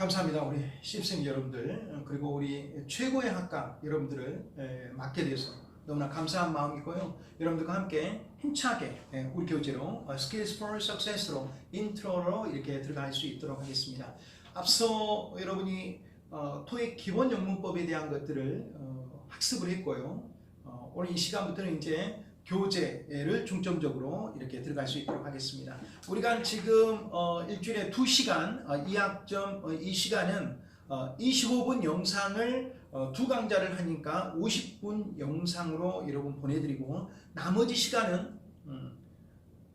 감사합니다. 우리 시입생 여러분들 어, 그리고 우리 최고의 학과 여러분들을 에, 맡게 돼서 너무나 감사한 마음이고요. 여러분들과 함께 힘차게 에, 우리 교재로 어, Skills for Success로 인트로로 이렇게 들어갈 수 있도록 하겠습니다. 앞서 여러분이 어, 토익 기본 영문법에 대한 것들을 어, 학습을 했고요. 어, 오늘 이 시간부터는 이제 교재를 중점적으로 이렇게 들어갈 수 있도록 하겠습니다. 우리가 지금 어, 일주일에 2시간 어, 2학점 어, 이 시간은 어, 25분 영상을 어, 두 강좌를 하니까 50분 영상으로 여러분 보내드리고 나머지 시간은 음,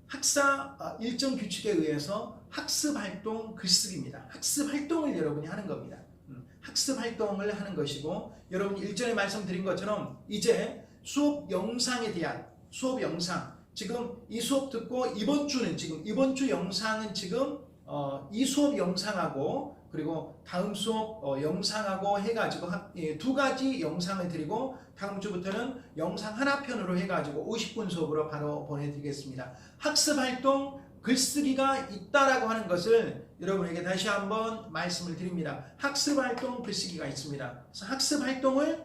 학사 어, 일정 규칙에 의해서 학습 활동 글쓰기입니다. 학습 활동을 여러분이 하는 겁니다. 음, 학습 활동을 하는 것이고 여러분 일전에 말씀드린 것처럼 이제 수업 영상에 대한 수업 영상 지금 이 수업 듣고 이번 주는 지금 이번 주 영상은 지금 어, 이 수업 영상하고 그리고 다음 수업 어, 영상하고 해가지고 한, 예, 두 가지 영상을 드리고 다음 주부터는 영상 하나 편으로 해가지고 50분 수업으로 바로 보내드리겠습니다. 학습 활동 글쓰기가 있다라고 하는 것을 여러분에게 다시 한번 말씀을 드립니다. 학습 활동 글쓰기가 있습니다. 그래서 학습 활동을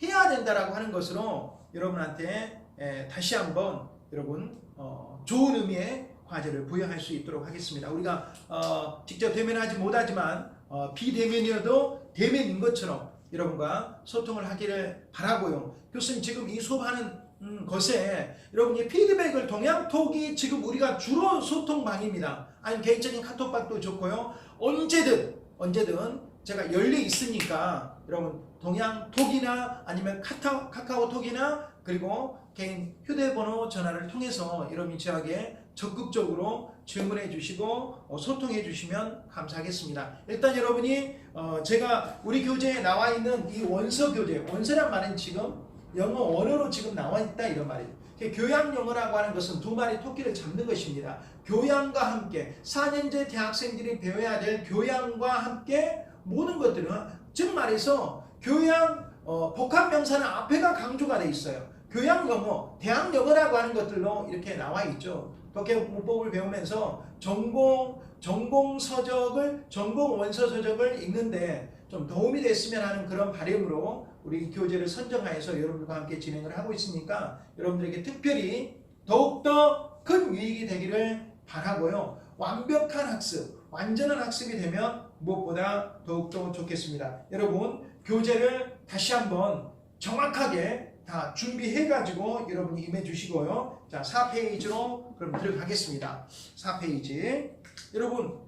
해야 된다라고 하는 것으로 여러분한테 에, 다시 한번 여러분 어, 좋은 의미의 과제를 부여할 수 있도록 하겠습니다. 우리가 어, 직접 대면하지 못하지만 어, 비대면이어도 대면인 것처럼 여러분과 소통을 하기를 바라고요. 교수님 지금 이 수업하는 음, 것에 여러분이 피드백을 동양 톡이 지금 우리가 주로 소통방입니다. 아니면 개인적인 카톡방도 좋고요. 언제든 언제든 제가 열려 있으니까 여러분 동양 톡이나 아니면 카카, 카카오톡이나 그리고 개인 휴대번호 전화를 통해서 여러분이 저에게 적극적으로 질문해 주시고 어, 소통해 주시면 감사하겠습니다. 일단 여러분이 어, 제가 우리 교재에 나와 있는 이 원서 교재, 원서란 말은 지금 영어 원어로 지금 나와 있다 이런 말이에요. 교양 영어라고 하는 것은 두 마리 토끼를 잡는 것입니다. 교양과 함께 4년제 대학생들이 배워야 될 교양과 함께 모든 것들은 즉 말해서 교양 어, 복합 명사는 앞에가 강조가 돼 있어요. 교양 영어, 대학 영어라고 하는 것들로 이렇게 나와 있죠. 독해 문법을 배우면서 전공 전공 서적을 전공 원서 서적을 읽는데 좀 도움이 됐으면 하는 그런 바람으로 우리 교재를 선정하여서 여러분과 함께 진행을 하고 있으니까 여러분들에게 특별히 더욱더 큰 유익이 되기를 바라고요. 완벽한 학습, 완전한 학습이 되면 무엇보다 더욱더 좋겠습니다. 여러분 교재를 다시 한번 정확하게 다 준비해가지고 여러분이 임해 주시고요. 자, 4페이지로 그럼 들어가겠습니다. 4페이지. 여러분,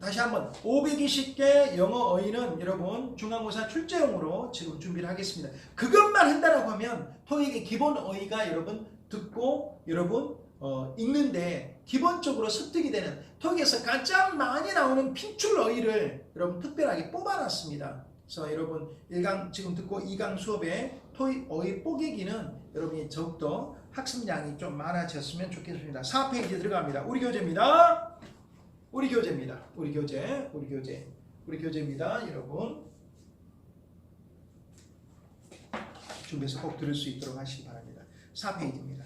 다시 한번 520개 영어 어휘는 여러분 중간고사 출제용으로 지금 준비를 하겠습니다. 그것만 한다라고 하면 토익의 기본 어휘가 여러분 듣고 여러분 어, 읽는데 기본적으로 습득이 되는 토익에서 가장 많이 나오는 핀출 어휘를 여러분 특별하게 뽑아놨습니다. 그래서 여러분 1강 지금 듣고 2강 수업에 토익 어휘 뽀개기는 여러분이 더욱더 학습량이 좀 많아졌으면 좋겠습니다. 4페이지 들어갑니다. 우리 교재입니다. 우리 교재입니다. 우리 교재, 우리 교재, 우리 교재입니다. 여러분 준비해서 꼭 들을 수 있도록 하시기 바랍니다. 4페이지입니다.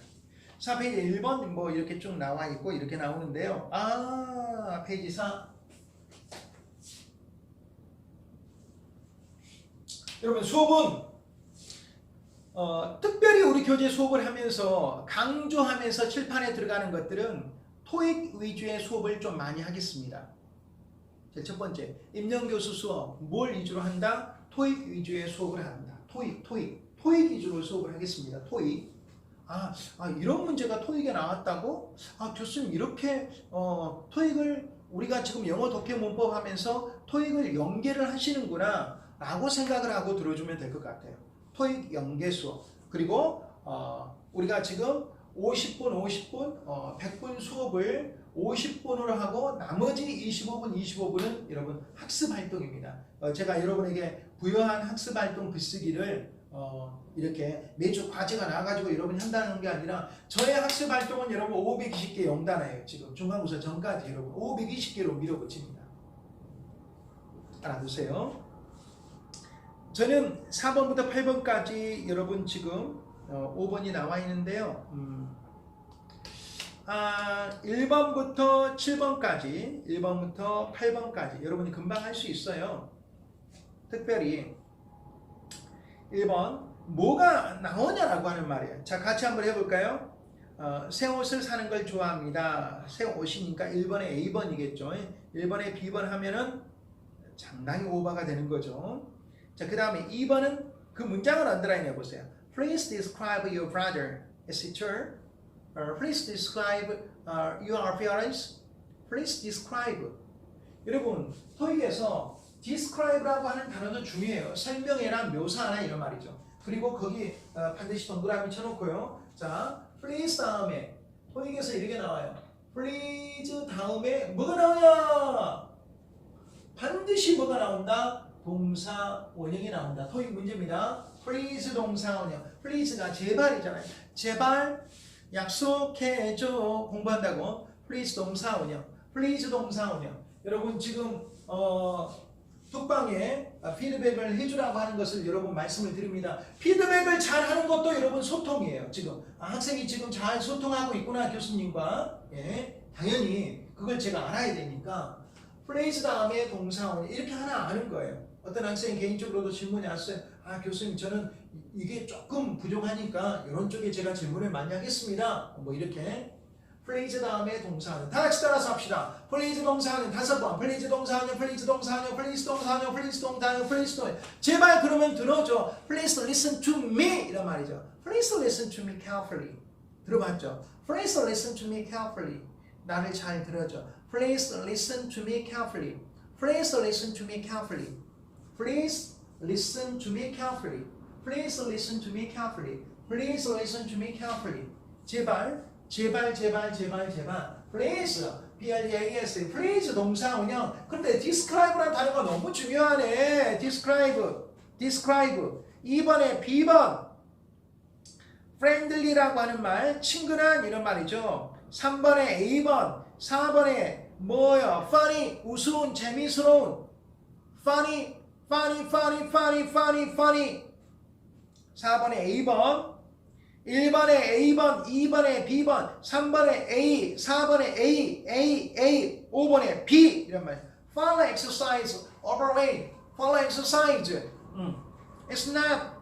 4페이지 1번 뭐 이렇게 쭉 나와 있고 이렇게 나오는데요. 아 페이지 4 여러분 수업은 어, 특별히 우리 교재 수업을 하면서 강조하면서 칠판에 들어가는 것들은 토익 위주의 수업을 좀 많이 하겠습니다. 자, 첫 번째 임영 교수 수업 뭘 위주로 한다? 토익 위주의 수업을 한다. 토익, 토익, 토익 위주로 수업을 하겠습니다. 토익. 아, 아 이런 문제가 토익에 나왔다고? 아 교수님 이렇게 어, 토익을 우리가 지금 영어 독해 문법 하면서 토익을 연계를 하시는구나 라고 생각을 하고 들어주면 될 것 같아요. 토익 연계 수업 그리고 어, 우리가 지금 50분 50분 어, 100분 수업을 50분으로 하고 나머지 25분 25분은 여러분 학습 활동입니다. 어, 제가 여러분에게 부여한 학습 활동 글쓰기를 어, 이렇게 매주 과제가 나와가지고 여러분이 한다는 게 아니라 저의 학습 활동은 여러분 520개 영단어예요. 지금 중간고사 전까지 여러분 520개로 밀어붙입니다. 알아두세요. 저는 4번부터 8번까지 여러분 지금 어, 5번이 나와 있는데요. 음, 아, 1번부터 7번까지, 1번부터 8번까지 여러분이 금방 할 수 있어요. 특별히 1번 뭐가 나오냐라고 하는 말이에요. 자, 같이 한번 해볼까요? 어, 새 옷을 사는 걸 좋아합니다. 새 옷이니까 1번에 A번이겠죠. 1번에 B번 하면은 상당히 오버가 되는 거죠. 자, 그 다음에 2번은 그 문장을 언더라인 해보세요. Please describe your brother, etc. Uh, please describe uh, your appearance. Please describe. 여러분, 토익에서 describe라고 하는 단어도 중요해요. 설명해라, 묘사하라 이런 말이죠. 그리고 거기 어, 반드시 동그라미 쳐놓고요. 자, please 다음에 토익에서 이렇게 나와요. please 다음에 뭐가 나오냐? 반드시 뭐가 나온다? 동사 원형이 나온다. 토익 문제입니다. please 동사 원형. please가 제발이잖아요. 제발 약속해줘 공부한다고. please 동사 원형. please 동사 원형. 여러분 지금 어 톡방에 피드백을 해주라고 하는 것을 여러분 말씀을 드립니다. 피드백을 잘 하는 것도 여러분 소통이에요. 지금 아, 학생이 지금 잘 소통하고 있구나 교수님과 예, 당연히 그걸 제가 알아야 되니까 플레이스 다음에 동사원 이렇게 하나 아는 거예요. 어떤 학생이 개인적으로도 질문이 왔어요. 아 교수님 저는 이- 이게 조금 부족하니까 이런 쪽에 제가 질문을 많이 하겠습니다. 뭐 이렇게 플레이즈 다음에 동사하는 다 같이 따라서 합시다. 플레이즈 동사하는 다섯 번. 플레이즈 동사하는 플레이즈 동사하는 플레이즈 동사하는 플레이즈 동사하는 플레이즈 동 제발 그러면 들어줘. Please listen to me 이란 말이죠. Please listen to me carefully. 들어봤죠? Please listen to me carefully. 나를 잘 들어줘. Please listen to me carefully. Please listen to me carefully. Please listen to me carefully. Please listen to me carefully. Please listen to me carefully. 제발, 제발, 제발, 제발, 제발. Please, B-L-E-A-S, please 동사 운영. 근데 describe라는 단어가 너무 중요하네. describe, describe. 2번에 B번. friendly라고 하는 말, 친근한 이런 말이죠. 3번에 A번, 4번에 뭐요? funny, 우스운, 재미스러운. funny, funny, funny, funny, funny, funny. 4번에 A번, 1번에 A번, 2번에 B번, 3번에 A, 4번에 A, A, A, 5번에 B 이런 말. Follow exercise, overweight. Follow exercise. 음. It's not.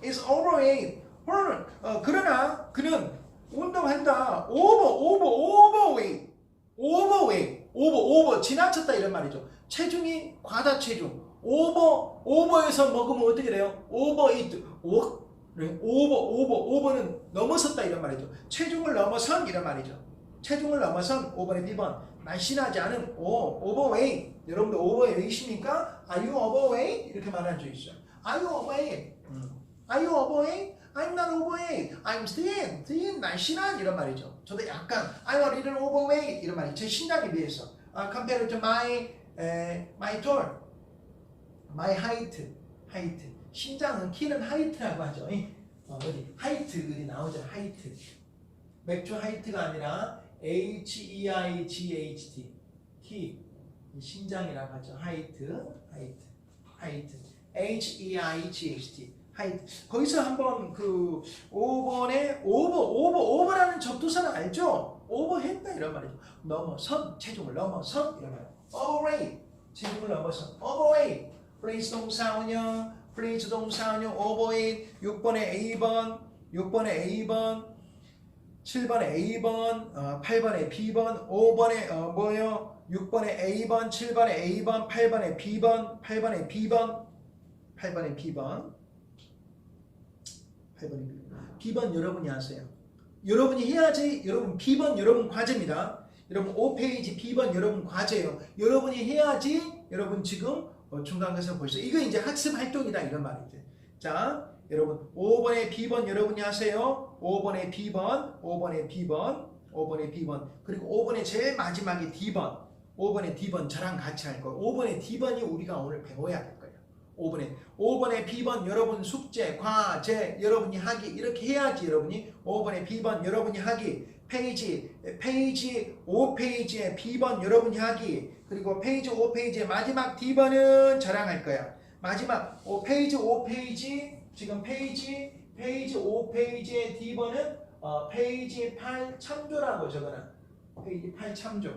It's overweight. 헐, 어, 그러나 그는 운동한다. over, over, overweight. overweight. over, over 지나쳤다 이런 말이죠. 체중이 과다 체중. Over, over에서 먹으면 어떻게 돼요? overeat. 오, 네, 오버, 오버, 오버는 넘어섰다 이런 말이죠. 체중을 넘어선 이런 말이죠. 체중을 넘어선 5번에 B번 날씬하지 않은 오, overweight. 여러분들 overweight입니까? Are you overweight? 이렇게 말한 적 있어요. Are you overweight? 음. Are you overweight? I'm not overweight. I'm thin. thin. 날씬한 이런 말이죠. 저도 약간 I'm a little overweight 이런 말이 제 신장에 비해서 uh, compared to my 에, my tall, my height, height. 신장은 키는 하이트라고 하죠. 이, 어, 어디 하이트 나오죠. 하이트. 맥주 하이트가 아니라 H E I G H T 키이 신장이라고 하죠. 하이트, 하이트, 하이트. H E I G H T 하이트. 거기서 한번 그 5번에 오버, 오버, 오버라는 접두사는 알죠? 오버했다 이런 말이죠. 넘어선 체중을 넘어선 이런 말. overweight 체중을 넘어선 overweight. 플레이스 동사 원형 플레이스 동사 원형 overweight 6번에 A번 6번에 A번 7번에 A번, 어, 8번에 B번, 5번에 어, 뭐요? 6번에 A번, 7번에 A번, 8번에 B번, 8번에 B번, 8번에 B번, 8번에 B번. B번 여러분이 아세요. 여러분이 해야지 여러분 B번 여러분 과제입니다. 여러분 5페이지 B번 여러분 과제예요. 여러분이 해야지 여러분 지금 어, 중간고사 보시죠. 이거 이제 학습 활동이다 이런 말이죠. 자, 여러분 5번에 B번 여러분이 하세요. 5번에 B번, 5번에 B번, 5번에 B번, 그리고 5번에 제일 마지막에 D번, 5번에 D번 저랑 같이 할 거예요. 5번에 D번이 우리가 오늘 배워야 될 거예요. 5번에 5번에 B번 여러분 숙제, 과제 여러분이 하기 이렇게 해야지 여러분이 5번에 B번 여러분이 하기 페이지 페이지 5페이지에 B번 여러분이 하기 그리고 페이지 5페이지의 마지막 D번은 저랑 할 거야. 마지막 5페이지 5페이지 지금 페이지 페이지 5페이지의 D번은 어, 페이지 8 참조라고 적어놔. 페이지 8 참조.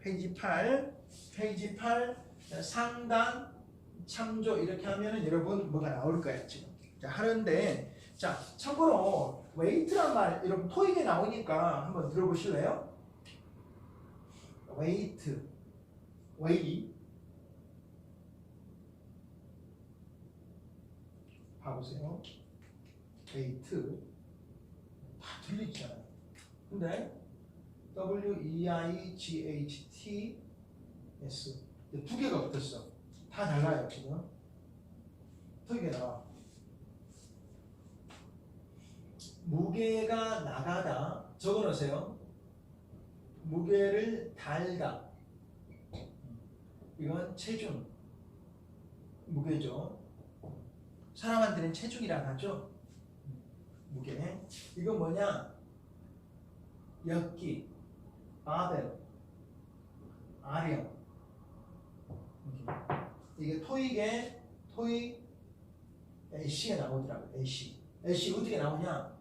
페이지 8, 페이지 8 상단 참조 이렇게 하면은 여러분 뭐가 나올 거예요 지금. 자 하는데 자 참고로 웨이트란 말 여러분 토익에 나오니까 한번 들어보실래요? 웨이트, 웨이. 봐보세요. 웨이트 다 들리잖아요. 근데 W E I G H T S 두 개가 어땠어? 다 달라요 지금. 토익에 나와. 무게가 나가다 적어놓으세요. 무게를 달다. 이건 체중. 무게죠. 사람한테는 체중이라 하죠. 무게. 이건 뭐냐? 엽기, 바벨, 아령. 이게 토익에 토익 A씨가 나오더라고요. A씨. A씨 어떻게 나오냐?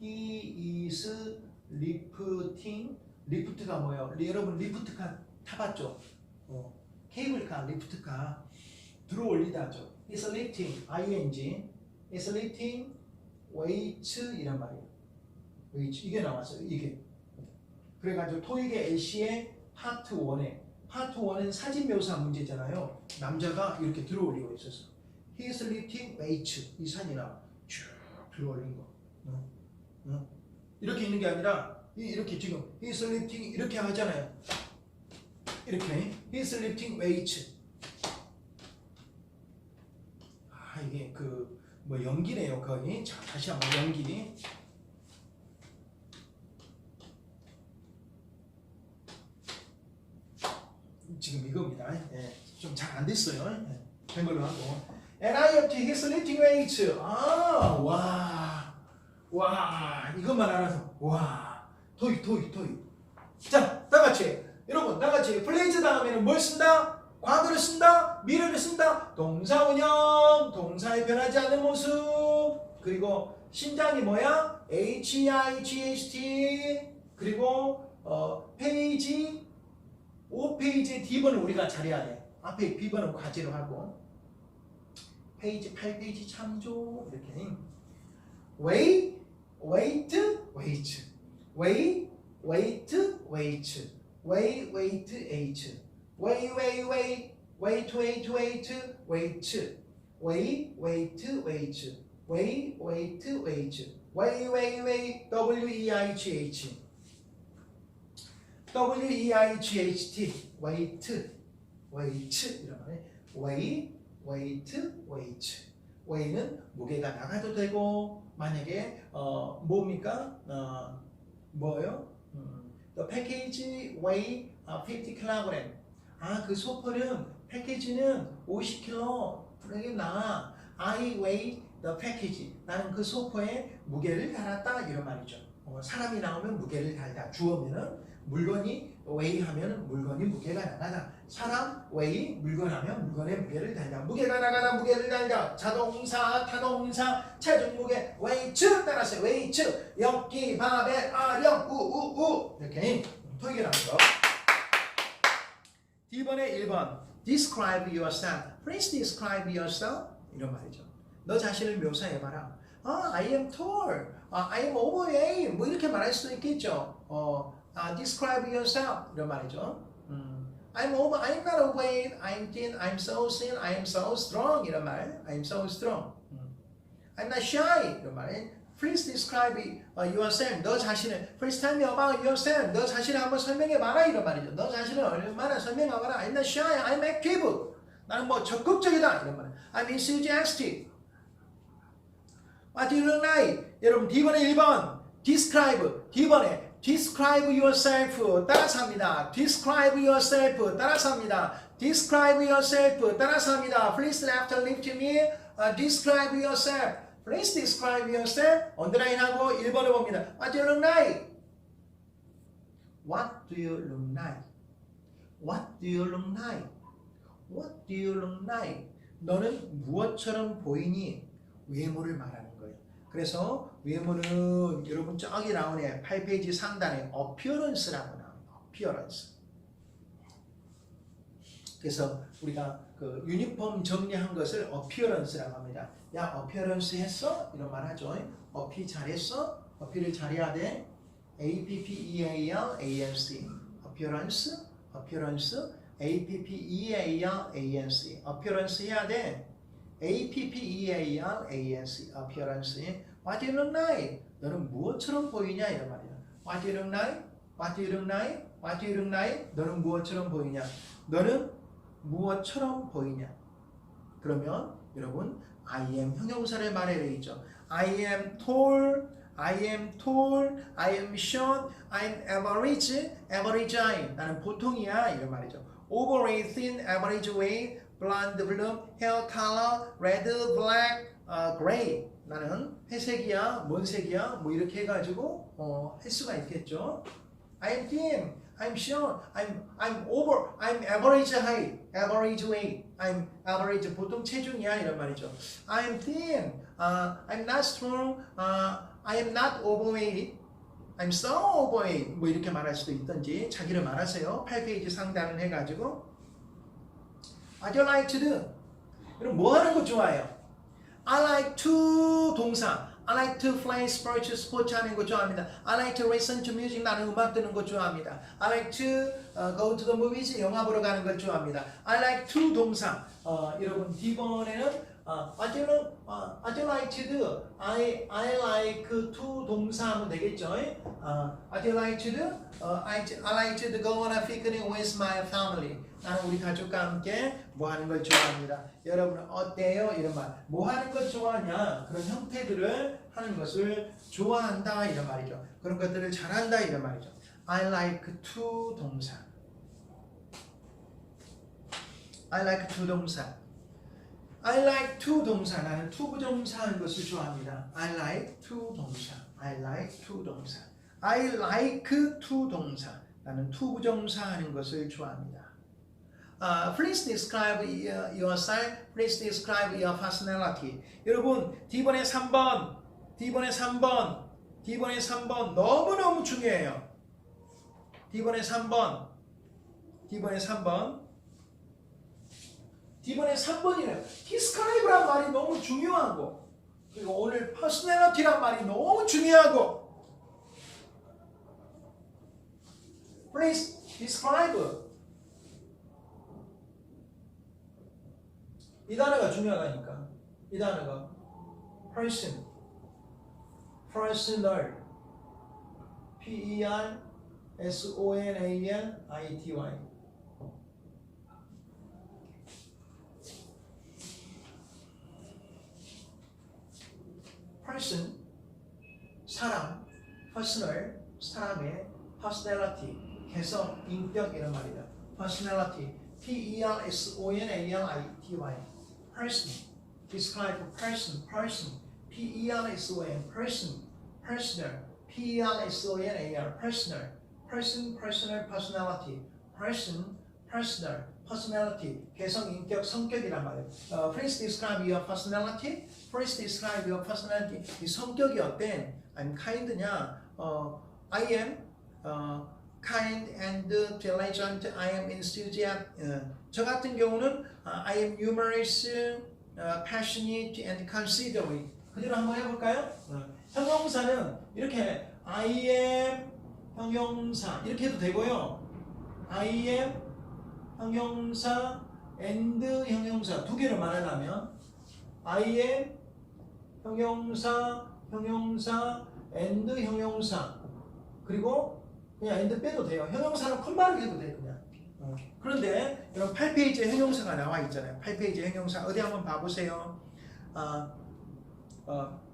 He is lifting. 리프트가 뭐예요? 리- 여러분 리프트카 타봤죠? 어, 케이블카, 리프트카 들어 올리다죠. It's lifting, ing. It's lifting weights 이란 말이에요. weights 이게 나왔어요. 이게. 그래가지고 토익의 A씨의 파트 1에 파트 1은 사진 묘사 문제잖아요. 남자가 이렇게 들어 올리고 있었어. He is lifting weights 이 사진아 쭉 들어 올린 거. 어? 어? 이렇게 있는 게 아니라 이- 이렇게 지금 he is lifting 이렇게 하잖아요. 이렇게 he is lifting weights. 아 이게 그 뭐 연기네요 거의. 자 다시 한번 연기. 지금 이겁니다. 예, 좀 잘 안 됐어요. 예, 된 걸로 하고. To his lifting weights. 아, 와, 와, 이것만 알아서 와, 토익, 토익, 토익. 자, 다 같이 여러분, 다 같이 플레이즈 다음에는 뭘 쓴다? 과거를 쓴다, 미래를 쓴다. 동사 운영, 동사의 변하지 않는 모습. 그리고 신장이 뭐야? H I G H T. 그리고 어, 페이지 5페이지의 D번을 우리가 잘해야 돼. 앞에 B번은 과제로 하고 페이지 8페이지 참조 이렇게 weigh, weight, weight weigh, weight, weight weigh, weight, h weigh, weigh, weigh weight, weight, weight, weight weigh, weight, weight weigh, weight, weight weigh, weigh, weigh W-E-I-G-H W-E-I-G-H-T weight weight 이런 말에 weigh weight weight weigh는 무게가 나가도 되고 만약에 어 뭡니까 어 뭐요? 음, the package weigh uh, 50 kg 아 그 소포는 패키지는 50kg 그러게 나 I weigh the package. 나는 그 소포에 무게를 달았다. 이런 말이죠. 어, 사람이 나오면 무게를 달다. 주어면은 물건이 웨이 하면 물건이 무게가 나가다. 사람 웨이 물건 하면 물건의 무게를 달다. 무게가 나가다 무게를 달다. 자동사 타동사 체중 무게 웨이츠 따라서 웨이츠 엽기 바벨 아령 우 우 우 이렇게 토익이 나온 거. D번에 1번 Describe yourself. Please describe yourself. 이런 말이죠. 너 자신을 묘사해봐라. 아, I am tall. 아, I am overweight. 뭐 이렇게 말할 수도 있겠죠. 어, 아, describe yourself 이런 말이죠. 음, I'm over, I'm not overweight, I'm thin, I'm so thin, I'm so strong 이런 말. I'm so strong. 음. I'm not shy 이런 말. Please describe uh, yourself. 너 자신을 Please tell me about yourself. 너 자신을 한번 설명해 봐라 이런 말이죠. 너 자신을 얼마나 설명해봐라. I'm not shy, I'm active. 나는 뭐 적극적이다 이런 말. I'm enthusiastic. What do you like? 여러분 D번에 1번 describe D번에 describe yourself 따라서 합니다. describe yourself 따라서 합니다. describe yourself 따라서 합니다. please laughter lift me uh, describe yourself please describe yourself 언더라인하고 1번을 봅니다. What do you look like? What do you look like? What do you look like? What do you look like? 너는 무엇처럼 보이니? 외모를 말하는 거예요. 그래서 외모는 여러분 저기 나오네 8페이지 상단에 appearance라고 나옵니다. appearance. 그래서 우리가 그 유니폼 정리한 것을 appearance라고 합니다. 야 appearance 했어? 이런 말 하죠. 어피 잘했어? 어피를 잘해야 돼. A P P E A R A N C appearance appearance A P P E A R A N C appearance 해야 돼. A P P E A R A N C appearance What do you look like? 너는 무엇처럼 보이냐 이런 말이야. What do you look like? What do you look like? What do you look like? 너는 무엇처럼 보이냐? 너는 무엇처럼 보이냐? 그러면 여러분 I am 형용사를 말해야 되겠죠. I am tall, I am tall, I am short, I am average, average I. 나는 보통이야 이런 말이죠. Overweight, thin, average weight, blonde, blue, hair color, red, black, uh, gray. 나는 회색이야, 뭔 색이야, 뭐 이렇게 해가지고 어, 할 수가 있겠죠. I am thin, I'm short, I'm I'm over, I'm average height, average weight, I'm average 보통 체중이야 이런 말이죠. I'm thin, uh, I'm not strong, uh, I am not overweight, I'm so overweight 뭐 이렇게 말할 수도 있든지 자기를 말하세요. 8페이지 상단을 해가지고 What do you like to do? 그럼 뭐 하는 거 좋아해요? I like to 동사. I like to play sports, 스포츠 하는 거 좋아합니다. I like to listen to music. 나는 음악 듣는 거 좋아합니다. I like to uh, go to the movies. 영화 보러 가는 걸 좋아합니다. I like to 동사. 어, 여러분 D번에는 어, what do know- 어, what do like to do? I, I like to 동사 하면 되겠죠? 어, what do like to do? 어, I, I like to go on a picnic with my family. 나는 우리 가족과 함께 뭐 하는 걸 좋아합니다. 여러분은 어때요? 이런 말. 뭐 하는 걸 좋아하냐? 그런 형태들을 하는 것을 좋아한다 이런 말이죠. 그런 것들을 잘한다 이런 말이죠. I like to 동사. I like to 동사. I like to 동사. 나는 to 부정사 하는 것을 좋아합니다. I like to 동사. I like to 동사. I like to 동사. 나는 to 부정사 하는 것을 좋아합니다. Uh, please describe your, style. Please describe your personality. 여러분, D번에 3번, D번에 3번, D번에 3번 너무너무 중요해요. D번에 3번, D번에 3번. D번에 3번이래요. describe란 말이 너무 중요하고 그리고 오늘 personality란 말이 너무 중요하고 Please describe 이 단어가 중요하다니까. 이 단어가 person, personal, P E R S O N A L I T Y. person 사람, personal 사람의 personality 개성, 인격 이런 말이다. personality P E R S O N A L I T Y person describe person person P E R S O N person personal P E R S O N A L personal person personal personality person personal personality 개성 인격 성격이란 말이에요. 어, please describe your personality. Please describe your personality. 이 성격이 어때? I'm kind냐? 어, I am 어, kind and diligent. I am enthusiastic. 어, 저 같은 경우는 어, I am humorous, 어, passionate and considerate. 그대로 한번 해볼까요? 어, 형용사는 이렇게 I am 형용사 이렇게 해도 되고요. I am 형용사 and 형용사 두 개를 말하려면 I am 형용사 형용사 and 형용사 그리고 그냥 and 빼도 돼요. 형용사는 콤바를 해도 돼요. 그냥. 어. 그런데 여러분 8페이지에 형용사가 나와 있잖아요. 8페이지 형용사 어디 한번 봐보세요. 어, 어,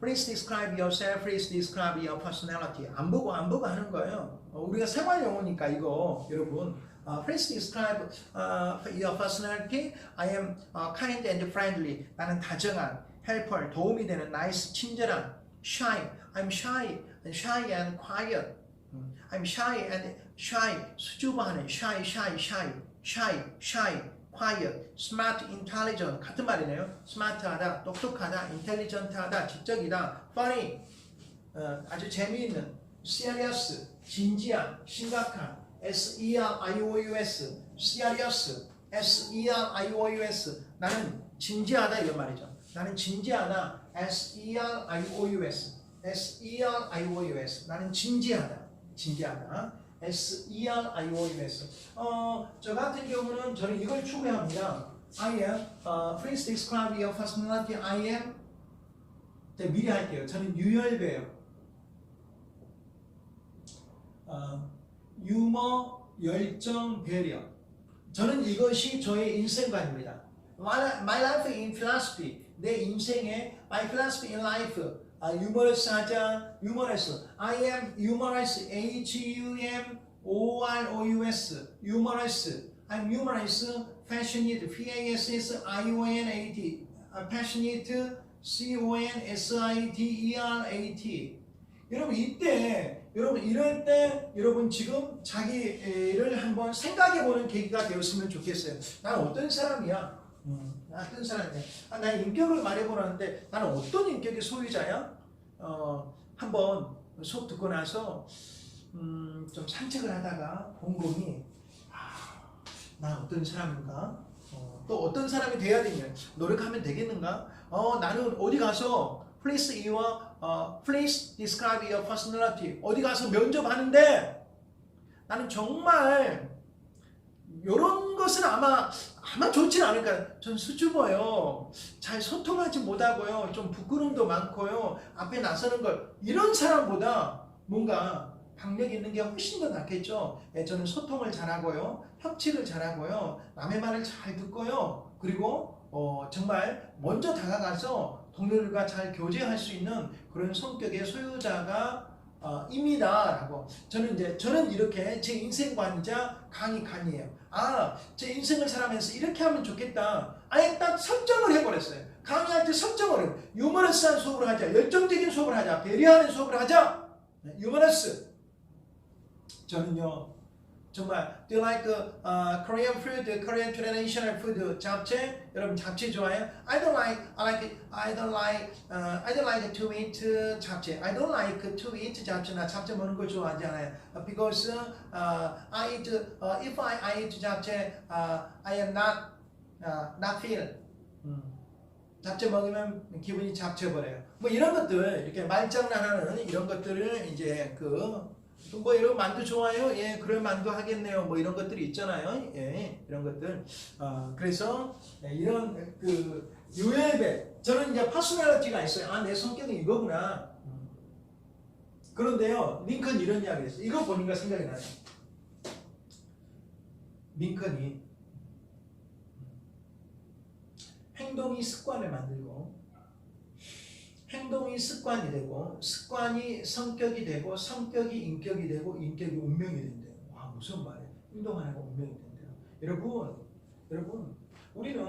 Please describe yourself. Please describe your personality. 안 보고 안 보고 하는 거예요. 어, 우리가 생활 영어니까 이거 여러분. Uh, please describe uh, your personality. I am uh, kind and friendly. 나는 다정한, helpful, 도움이 되는, nice, 친절한, shy. I'm shy, shy and quiet. 음, I'm shy and shy, 수줍어하는, shy, shy, shy, shy, shy, quiet, smart, intelligent 같은 말이네요. smart하다, 똑똑하다, intelligent하다, 지적이다, funny, 어, 아주 재미있는, serious, 진지한, 심각한, s-e-r-i-o-u-s, serious, s-e-r-i-o-u-s 나는 진지하다 이런 말이죠. 나는 진지하다, s-e-r-i-o-u-s, s-e-r-i-o-u-s 나는 진지하다, 진지하다. S-E-R-I-O-U-S. 어, 저 같은 경우는 저는 이걸 추구합니다. I am, uh, please describe your personality. I am. 네, 미리 할게요. 저는 유열배예요. 어, 유머, 열정, 배려. 저는 이것이 저의 인생관입니다. My, my life in philosophy. 내 인생의 my philosophy in life. 아, 유머러스 하자, 유머러스. I am humorous, H-U-M O-R-O-U-S, humorous. I'm humorous, passionate, P-A-S-S-I-O-N-A-T, 아, passionate, C-O-N-S-I-T-E-R-A-T. 여러분 이때 여러분 이럴 때 여러분 지금 자기를 한번 생각해 보는 계기가 되었으면 좋겠어요. 난 어떤 사람이야? 음, 나 어떤 사람이야? 아, 나 인격을 말해보라는데 나는 어떤 인격의 소유자야? 어, 한번 수업 듣고 나서 음, 좀 산책을 하다가 곰곰이 아, 난 어떤 사람인가? 어, 또 어떤 사람이 돼야 되냐? 노력하면 되겠는가? 어, 나는 어디 가서 please your 어, please describe your personality 어디 가서 면접하는데 나는 정말 이런 것은 아마 아마 좋진 않을까요? 전 수줍어요. 잘 소통하지 못하고요. 좀 부끄러움도 많고요. 앞에 나서는 걸 이런 사람보다 뭔가 박력 있는 게 훨씬 더 낫겠죠. 예, 저는 소통을 잘하고요. 협치를 잘하고요. 남의 말을 잘 듣고요. 그리고 어, 정말 먼저 다가가서 동료들과 잘 교제할 수 있는 그런 성격의 소유자가 어, 입니다라고 저는 이제 저는 이렇게 제 인생관이자 강의관이에요. 아, 제 인생을 살아면서 이렇게 하면 좋겠다. 아예 딱 설정을 해버렸어요. 강의할 때 설정을 해요. 유머러스한 수업을 하자. 열정적인 수업을 하자. 배려하는 수업을 하자. 네, 유머러스. 저는요. 정말 Do you like uh, Korean food, Korean traditional food 잡채? 여러분 잡채 좋아해요? I don't like, I like, I don't like, uh, I don't like to eat 잡채. I don't like to eat 잡채. 나 잡채 먹는 거 좋아하지 않아요. Uh, Because uh, I eat, uh, if I, I eat 잡채, uh, I am not, uh, not feel. 음. 잡채 먹으면 기분이 잡채 버려요. 뭐 이런 것들 이렇게 말장난하는 이런 것들을 이제 그 뭐 이런 만두 좋아해요? 예, 그런 만두 하겠네요. 뭐 이런 것들이 있잖아요. 예, 이런 것들. 어, 그래서 예, 이런 그 유예배 저는 이제 퍼스널리티가 있어요. 아, 내 성격이 이거구나. 음. 그런데요, 링컨 이런 이야기 했어요. 이거 보니까 생각이 나요. 링컨이 행동이 습관을 만들고 행동이 습관이 되고 습관이 성격이 되고 성격이 인격이 되고 인격이 운명이 된대요. 와 무슨 말이에요? 행동 하나가 운명이 된대요. 여러분, 여러분, 우리는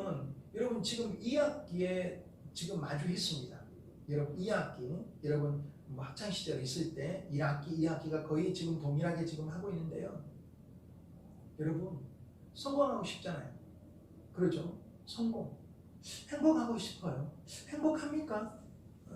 여러분 지금 2학기에 지금 마주했습니다. 여러분 2학기, 여러분 뭐 학창 시절 있을 때 1학기, 2학기가 거의 지금 동일하게 지금 하고 있는데요. 여러분 성공하고 싶잖아요. 그렇죠? 성공. 행복하고 싶어요. 행복합니까?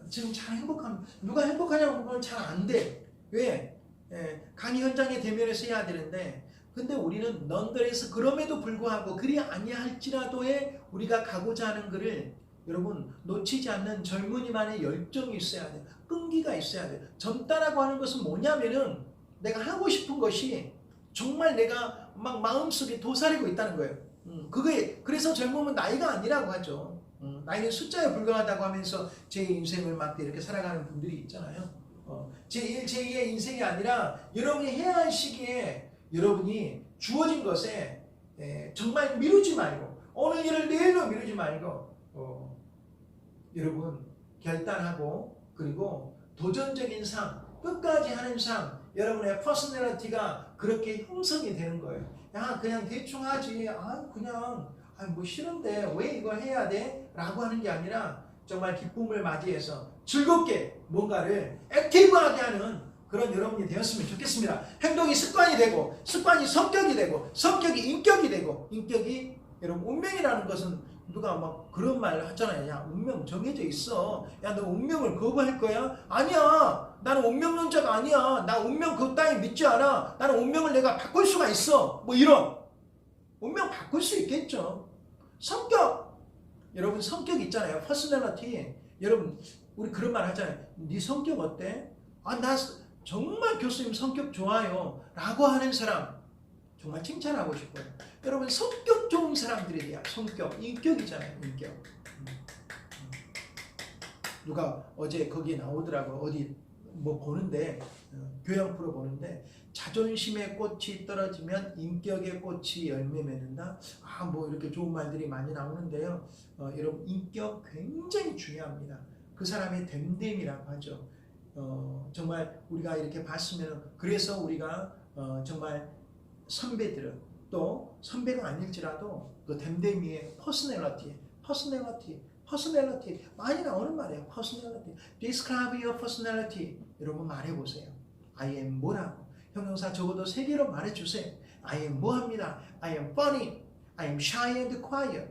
지금 잘 행복함. 누가 행복하냐고 보면 잘 안 돼. 왜? 예, 강의 현장에 대면해서 해야 되는데, 근데 우리는 넌더에서 그럼에도 불구하고 그리 아니할지라도에 우리가 가고자 하는 글을 여러분 놓치지 않는 젊은이만의 열정이 있어야 돼. 끈기가 있어야 돼. 젊다라고 하는 것은 뭐냐면은 내가 하고 싶은 것이 정말 내가 막 마음속에 도사리고 있다는 거예요. 음, 그게 그래서 젊음은 나이가 아니라고 하죠. 음, 나이는 숫자에 불과하다고 하면서 제 인생을 막 이렇게 살아가는 분들이 있잖아요. 어, 제1, 제2의 인생이 아니라 여러분이 해야 할 시기에 여러분이 주어진 것에 에, 정말 미루지 말고 오늘 일을 내일로 미루지 말고 어, 여러분 결단하고 그리고 도전적인 삶 끝까지 하는 삶 여러분의 퍼스널리티가 그렇게 형성이 되는 거예요. 야 그냥 대충 하지 아 그냥 아, 뭐 싫은데 왜 이걸 해야 돼? 라고 하는 게 아니라 정말 기쁨을 맞이해서 즐겁게 뭔가를 액티브하게 하는 그런 여러분이 되었으면 좋겠습니다. 행동이 습관이 되고 습관이 성격이 되고 성격이 인격이 되고 인격이 여러분 운명이라는 것은 누가 막 그런 말 하잖아요. 야 운명 정해져 있어. 야 너 운명을 거부할 거야? 아니야. 나는 운명론자가 아니야. 나 운명 그거 따위 믿지 않아. 나는 운명을 내가 바꿀 수가 있어. 뭐 이런. 운명 바꿀 수 있겠죠. 성격. 여러분 성격 있잖아요. 퍼스널리티. 여러분 우리 그런 말 하잖아요. 네 성격 어때? 아 나 정말 교수님 성격 좋아요. 라고 하는 사람 정말 칭찬하고 싶어요. 여러분 성격 좋은 사람들에 대한 성격, 인격이잖아요. 인격. 음, 음. 누가 어제 거기에 나오더라고 어디 뭐 보는데 어, 교양 프로 보는데 자존심의 꽃이 떨어지면 인격의 꽃이 열매 맺는다. 아 뭐 이렇게 좋은 말들이 많이 나오는데요. 어, 여러분 인격 굉장히 중요합니다. 그 사람의 됨됨이라고 하죠. 어, 정말 우리가 이렇게 봤으면 그래서 우리가 어, 정말 선배들은 또 선배가 아닐지라도 그 댐댐이의 퍼스널리티, 퍼스널리티, 퍼스널리티 많이 나오는 말이에요. 퍼스널리티. Describe your personality. 여러분 말해보세요. I am 뭐라고? 형용사 적어도 세 개로 말해주세요. I am 뭐합니다. I am funny. I am shy and quiet.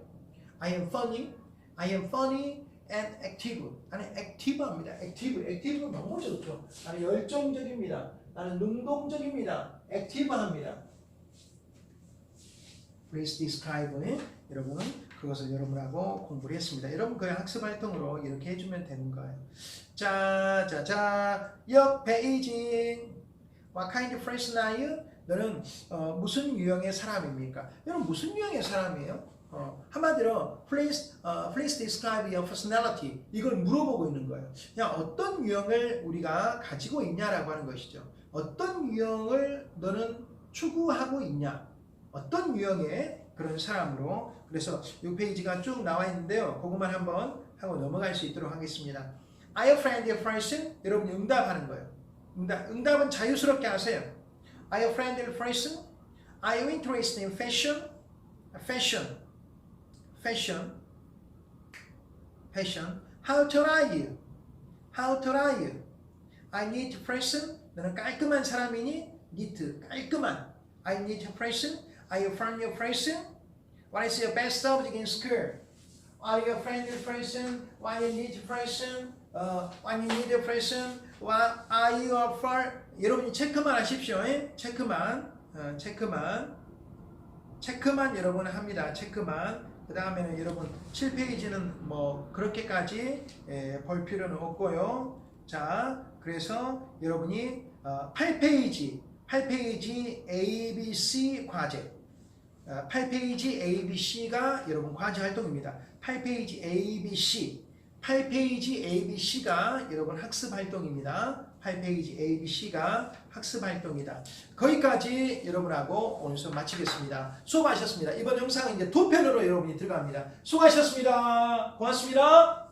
I am funny. I am funny and active. 나는 액티브합니다. 액티브. 액티브 너무 좋죠. 나는 열정적입니다. 나는 능동적입니다. 액티브합니다. Please describe. 여러분 그것을 여러분하고 공부를 했습니다. 여러분 그 학습 활동으로 이렇게 해주면 되는 거예요. 자, 자, 자, 옆 페이지. What kind of person are you? 너는 어, 무슨 유형의 사람입니까? 여러분 무슨 유형의 사람이에요? 어, 한마디로 please, 어, please describe your personality 이걸 물어보고 있는 거예요. 야 어떤 유형을 우리가 가지고 있냐라고 하는 것이죠. 어떤 유형을 너는 추구하고 있냐? 어떤 유형의 그런 사람으로 그래서 이 페이지가 쭉 나와 있는데요. 그것만 한번 하고 넘어갈 수 있도록 하겠습니다. Are you friendly person? 여러분 응답하는 거예요. 응답, 응답은 자유스럽게 하세요. Are you friendly person? Are you interested in fashion? Fashion. Fashion. Fashion. How tall are you? How tall are you? I need person. 너는 깔끔한 사람이니? neat. 깔끔한. I need person. Are you friendly person? What is your best subject in school? Are you a friendly person? Why you need person? Uh, when you need a person? What are you a for? 여러분이 체크만 하십시오. 예? 체크만. 어, 체크만. 체크만 여러분 합니다. 체크만. 그 다음에는 여러분 7페이지는 뭐 그렇게까지 예, 볼 필요는 없고요. 자, 그래서 여러분이 어, 8페이지, 8페이지 A, B, C 과제. 어, 8페이지 A, B, C가 여러분 과제 활동입니다. 8페이지 A, B, C. 8페이지 A, B, C가 여러분 학습 활동입니다. 8페이지 A, B, C가 학습 활동이다. 거기까지 여러분하고 오늘 수업 마치겠습니다. 수고하셨습니다. 이번 영상은 이제 두 편으로 여러분이 들어갑니다. 수고하셨습니다. 고맙습니다.